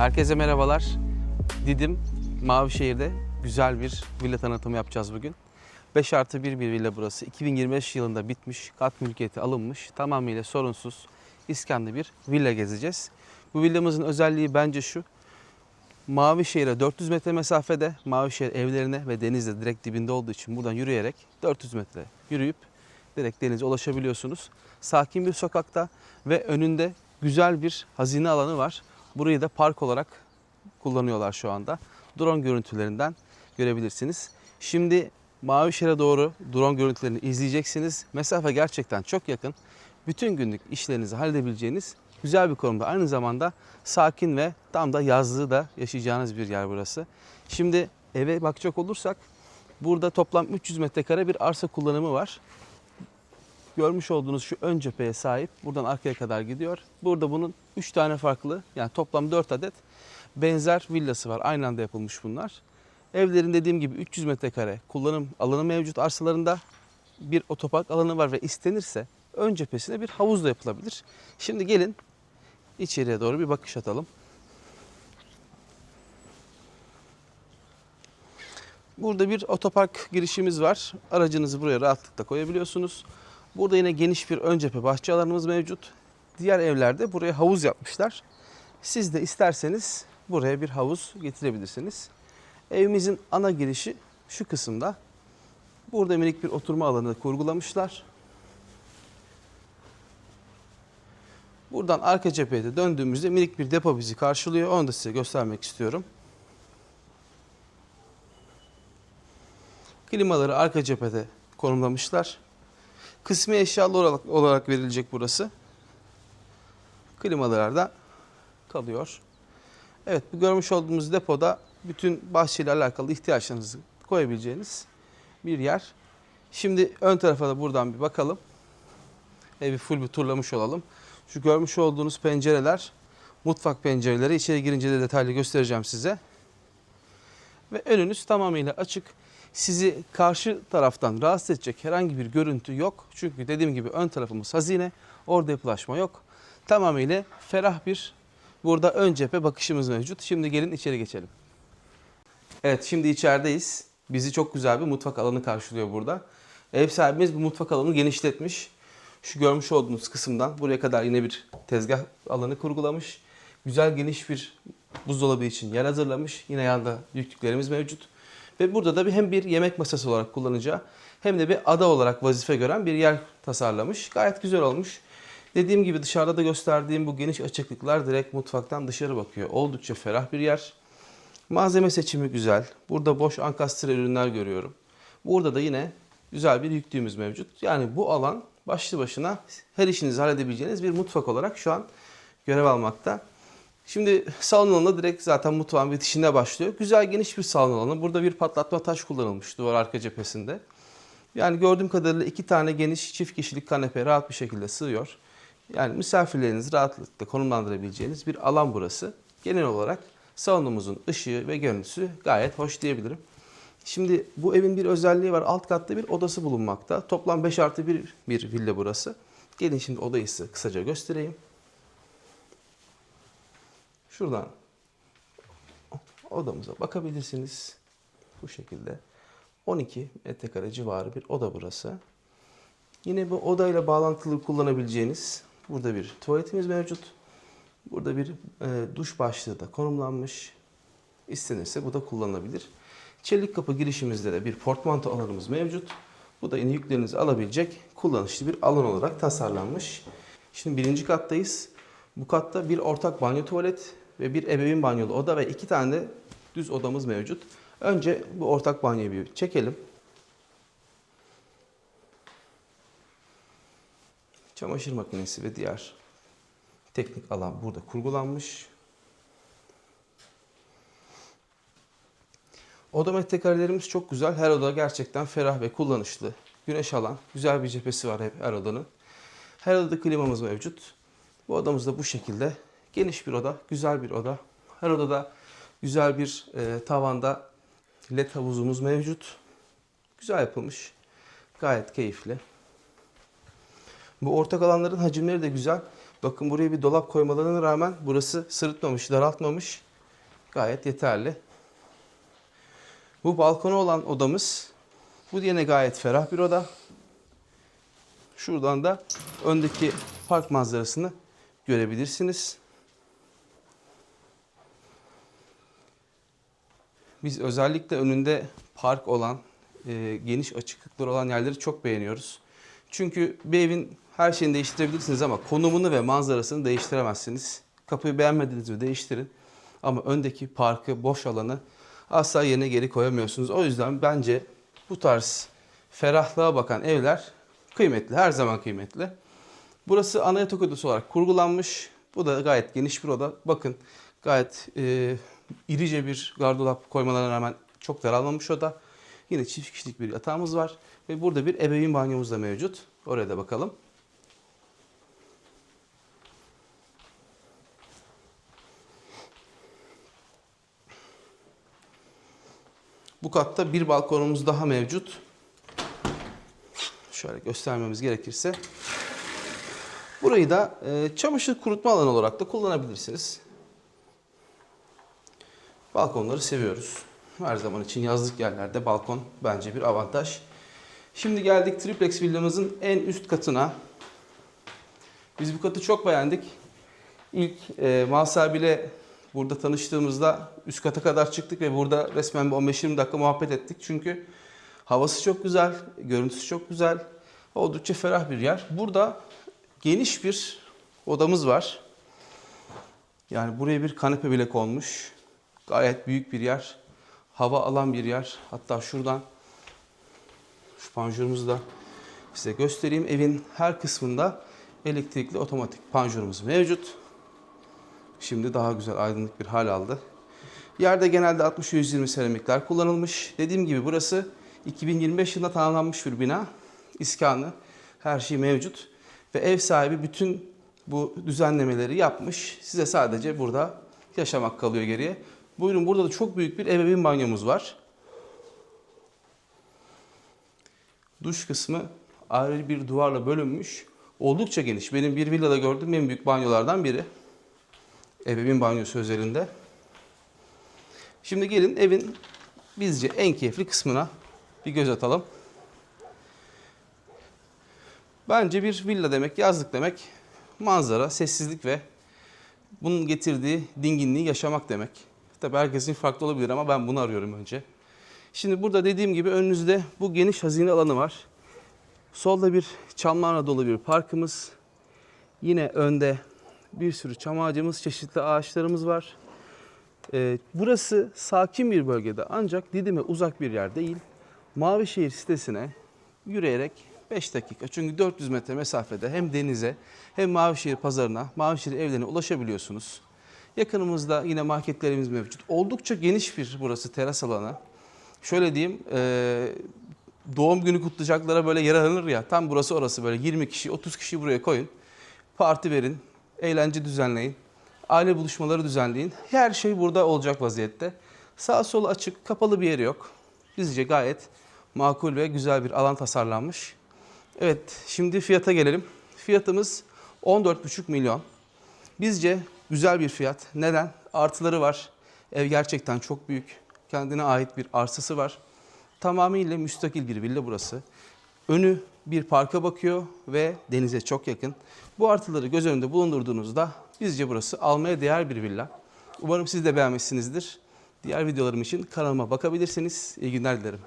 Herkese merhabalar. Didim Mavişehir'de güzel bir villa tanıtımı yapacağız bugün. 5 artı 1 bir villa burası. 2025 yılında bitmiş, kat mülkiyeti alınmış, tamamıyla sorunsuz, iskanlı bir villa gezeceğiz. Bu villamızın özelliği bence şu. Mavişehir'e 400 metre mesafede, Mavişehir evlerine ve denizde direkt dibinde olduğu için buradan yürüyerek 400 metre yürüyüp direkt denize ulaşabiliyorsunuz. Sakin bir sokakta ve önünde güzel bir hazine alanı var. Burayı da park olarak kullanıyorlar şu anda. Drone görüntülerinden görebilirsiniz. Şimdi Mavişehir'e doğru drone görüntülerini izleyeceksiniz. Mesafe gerçekten çok yakın. Bütün günlük işlerinizi halledebileceğiniz güzel bir konumda. Aynı zamanda sakin ve tam da yazlığı da yaşayacağınız bir yer burası. Şimdi eve bakacak olursak burada toplam 300 metrekare bir arsa kullanımı var görmüş olduğunuz şu ön cepheye sahip. Buradan arkaya kadar gidiyor. Burada bunun 3 tane farklı yani toplam 4 adet benzer villası var. Aynı anda yapılmış bunlar. Evlerin dediğim gibi 300 metrekare kullanım alanı mevcut arsalarında bir otopark alanı var ve istenirse ön cephesine bir havuz da yapılabilir. Şimdi gelin içeriye doğru bir bakış atalım. Burada bir otopark girişimiz var. Aracınızı buraya rahatlıkla koyabiliyorsunuz. Burada yine geniş bir ön cephe bahçe alanımız mevcut. Diğer evlerde buraya havuz yapmışlar. Siz de isterseniz buraya bir havuz getirebilirsiniz. Evimizin ana girişi şu kısımda. Burada minik bir oturma alanı kurgulamışlar. Buradan arka cepheye de döndüğümüzde minik bir depo bizi karşılıyor. Onu da size göstermek istiyorum. Klimaları arka cephede konumlamışlar. Kısmi eşyalı olarak, olarak verilecek burası. Klimalar da kalıyor. Evet bu görmüş olduğumuz depoda bütün bahçeyle alakalı ihtiyaçlarınızı koyabileceğiniz bir yer. Şimdi ön tarafa da buradan bir bakalım. Evi full bir turlamış olalım. Şu görmüş olduğunuz pencereler mutfak pencereleri. İçeri girince de detaylı göstereceğim size. Ve önünüz tamamıyla açık. Sizi karşı taraftan rahatsız edecek herhangi bir görüntü yok. Çünkü dediğim gibi ön tarafımız hazine. Orada yapılaşma yok. Tamamıyla ferah bir burada ön cephe bakışımız mevcut. Şimdi gelin içeri geçelim. Evet şimdi içerideyiz. Bizi çok güzel bir mutfak alanı karşılıyor burada. Ev sahibimiz bu mutfak alanını genişletmiş. Şu görmüş olduğunuz kısımdan buraya kadar yine bir tezgah alanı kurgulamış. Güzel geniş bir buzdolabı için yer hazırlamış. Yine yanında yüklüklerimiz mevcut. Ve burada da bir hem bir yemek masası olarak kullanacağı hem de bir ada olarak vazife gören bir yer tasarlamış. Gayet güzel olmuş. Dediğim gibi dışarıda da gösterdiğim bu geniş açıklıklar direkt mutfaktan dışarı bakıyor. Oldukça ferah bir yer. Malzeme seçimi güzel. Burada boş ankastre ürünler görüyorum. Burada da yine güzel bir yüklüğümüz mevcut. Yani bu alan başlı başına her işinizi halledebileceğiniz bir mutfak olarak şu an görev almakta. Şimdi salon alanı direkt zaten mutfağın bitişinde başlıyor. Güzel geniş bir salon alanı. Burada bir patlatma taş kullanılmış duvar arka cephesinde. Yani gördüğüm kadarıyla iki tane geniş çift kişilik kanepe rahat bir şekilde sığıyor. Yani misafirlerinizi rahatlıkla konumlandırabileceğiniz bir alan burası. Genel olarak salonumuzun ışığı ve görüntüsü gayet hoş diyebilirim. Şimdi bu evin bir özelliği var. Alt katta bir odası bulunmakta. Toplam 5 artı 1 bir villa burası. Gelin şimdi odayı size kısaca göstereyim. Şuradan odamıza bakabilirsiniz. Bu şekilde. 12 metrekare civarı bir oda burası. Yine bu odayla bağlantılı kullanabileceğiniz burada bir tuvaletimiz mevcut. Burada bir e, duş başlığı da konumlanmış. İstenirse bu da kullanılabilir. Çelik kapı girişimizde de bir portmanto alanımız mevcut. Bu da yine yüklerinizi alabilecek kullanışlı bir alan olarak tasarlanmış. Şimdi birinci kattayız. Bu katta bir ortak banyo tuvalet ve bir ebeveyn banyolu oda ve iki tane de düz odamız mevcut. Önce bu ortak banyoyu bir çekelim. Çamaşır makinesi ve diğer teknik alan burada kurgulanmış. Oda metrekarelerimiz çok güzel. Her oda gerçekten ferah ve kullanışlı. Güneş alan, güzel bir cephesi var hep her odanın. Her odada klimamız mevcut. Bu odamız da bu şekilde. Geniş bir oda, güzel bir oda. Her odada güzel bir e, tavanda led havuzumuz mevcut. Güzel yapılmış. Gayet keyifli. Bu ortak alanların hacimleri de güzel. Bakın buraya bir dolap koymalarına rağmen burası sırıtmamış, daraltmamış. gayet yeterli. Bu balkonu olan odamız. Bu yine gayet ferah bir oda. Şuradan da öndeki park manzarasını görebilirsiniz. Biz özellikle önünde park olan, e, geniş açıklıkları olan yerleri çok beğeniyoruz. Çünkü bir evin her şeyini değiştirebilirsiniz ama konumunu ve manzarasını değiştiremezsiniz. Kapıyı beğenmediniz mi değiştirin. Ama öndeki parkı, boş alanı asla yerine geri koyamıyorsunuz. O yüzden bence bu tarz ferahlığa bakan evler kıymetli, her zaman kıymetli. Burası ana yatak odası olarak kurgulanmış. Bu da gayet geniş bir oda. Bakın gayet e, irice bir gardırop koymalarına rağmen çok daralmamış oda. Yine çift kişilik bir yatağımız var. Ve burada bir ebeveyn banyomuz da mevcut. Oraya da bakalım. Bu katta bir balkonumuz daha mevcut. Şöyle göstermemiz gerekirse. Burayı da e, çamaşır kurutma alanı olarak da kullanabilirsiniz. Balkonları seviyoruz. Her zaman için yazlık yerlerde balkon bence bir avantaj. Şimdi geldik triplex villamızın en üst katına. Biz bu katı çok beğendik. İlk e, mal sahibiyle burada tanıştığımızda üst kata kadar çıktık ve burada resmen bir 15-20 dakika muhabbet ettik. Çünkü havası çok güzel, görüntüsü çok güzel. Oldukça ferah bir yer. Burada geniş bir odamız var. Yani buraya bir kanepe bile konmuş. Gayet büyük bir yer. Hava alan bir yer. Hatta şuradan şu panjurumuzu da size göstereyim. Evin her kısmında elektrikli otomatik panjurumuz mevcut. Şimdi daha güzel aydınlık bir hal aldı. Yerde genelde 60-120 seramikler kullanılmış. Dediğim gibi burası 2025 yılında tamamlanmış bir bina. İskanı, her şey mevcut. Ve ev sahibi bütün bu düzenlemeleri yapmış. Size sadece burada yaşamak kalıyor geriye. Buyurun burada da çok büyük bir ebeveyn banyomuz var. Duş kısmı ayrı bir duvarla bölünmüş. Oldukça geniş. Benim bir villada gördüğüm en büyük banyolardan biri. Ebeveyn banyosu özelinde. Şimdi gelin evin bizce en keyifli kısmına bir göz atalım. Bence bir villa demek, yazlık demek manzara, sessizlik ve bunun getirdiği dinginliği yaşamak demek. Tabii herkesin farklı olabilir ama ben bunu arıyorum önce. Şimdi burada dediğim gibi önünüzde bu geniş hazine alanı var. Solda bir çamlarla dolu bir parkımız. Yine önde bir sürü çam ağacımız, çeşitli ağaçlarımız var. Ee, burası sakin bir bölgede ancak Didim'e uzak bir yer değil. Mavişehir sitesine yürüyerek 5 dakika çünkü 400 metre mesafede hem denize hem Mavişehir pazarına, Mavişehir evlerine ulaşabiliyorsunuz. Yakınımızda yine marketlerimiz mevcut. Oldukça geniş bir burası teras alanı. Şöyle diyeyim, e, doğum günü kutlayacaklara böyle yer aranır ya. Tam burası orası böyle 20 kişi, 30 kişi buraya koyun. Parti verin, eğlence düzenleyin. Aile buluşmaları düzenleyin. Her şey burada olacak vaziyette. Sağ sol açık, kapalı bir yeri yok. Bizce gayet makul ve güzel bir alan tasarlanmış. Evet, şimdi fiyata gelelim. Fiyatımız 14,5 milyon. Bizce güzel bir fiyat. Neden? Artıları var. Ev gerçekten çok büyük. Kendine ait bir arsası var. Tamamıyla müstakil bir villa burası. Önü bir parka bakıyor ve denize çok yakın. Bu artıları göz önünde bulundurduğunuzda bizce burası almaya değer bir villa. Umarım siz de beğenmişsinizdir. Diğer videolarım için kanalıma bakabilirsiniz. İyi günler dilerim.